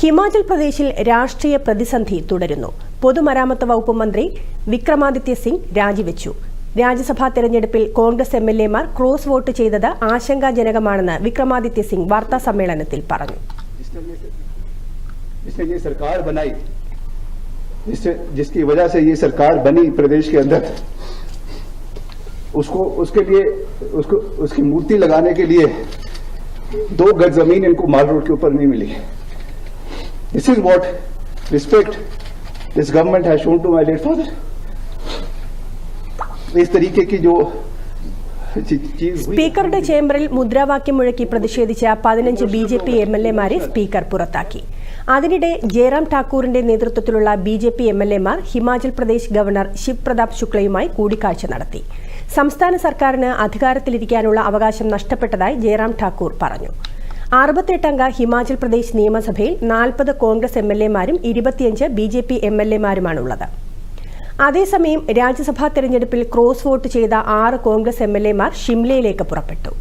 ഹിമാചൽ പ്രദേശിൽ രാഷ്ട്രീയ പ്രതിസന്ധി തുടരുന്നു പൊതുമരാമത്ത് വകുപ്പ് മന്ത്രി വിക്രമാദിത്യ സിംഗ് രാജിവെച്ചു രാജ്യസഭാ തെരഞ്ഞെടുപ്പിൽ കോൺഗ്രസ് എം എൽ എമാർ ക്രോസ് വോട്ട് ചെയ്തത് ആശങ്കാജനകമാണെന്ന് വിക്രമാദിത്യ സിംഗ് വാർത്താ സമ്മേളനത്തിൽ പറഞ്ഞു जिसने ये सरकार बनाई जिससे जिसकी वजह से ये सरकार बनी प्रदेश के अंदर उसको उसके लिए उसको उसकी मूर्ति लगाने के लिए दो गज जमीन इनको माल रोड के ऊपर नहीं मिली this is what respect this government has shown to my late father इस तरीके की जो चीज हुई സ്പീക്കറുടെ ചേംബറിൽ മുദ്രാവാക്യം മുഴക്കി പ്രതിഷേധിച്ച പതിനഞ്ച് B J P M L എമാരെ സ്പീക്കർ പുറത്താക്കി അതിനിടെ ജയറാം ഠാക്കൂറിന്റെ നേതൃത്വത്തിലുള്ള B J P M L എമാർ ഹിമാചൽ പ്രദേശ് ഗവർണർ ശിവ് പ്രതാപ് ശുക്ലയുമായി കൂടിക്കാഴ്ച നടത്തി സംസ്ഥാന സർക്കാരിന് അധികാരത്തിലിരിക്കാനുള്ള അവകാശം നഷ്ടപ്പെട്ടതായി ജയറാം ഠാക്കൂർ പറഞ്ഞു അറുപത്തെട്ടംഗ ഹിമാചൽ പ്രദേശ് നിയമസഭയിൽ നാൽപ്പത് കോൺഗ്രസ് എം എൽ എമാരും ഇരുപത്തിയഞ്ച് B J P M L എമാരുമാണുള്ളത്. അതേസമയം രാജ്യസഭാ തെരഞ്ഞെടുപ്പിൽ ക്രോസ് വോട്ട് ചെയ്ത ആറ് കോൺഗ്രസ് എം എൽ എമാർ ഷിംലയിലേക്ക് പുറപ്പെട്ടു.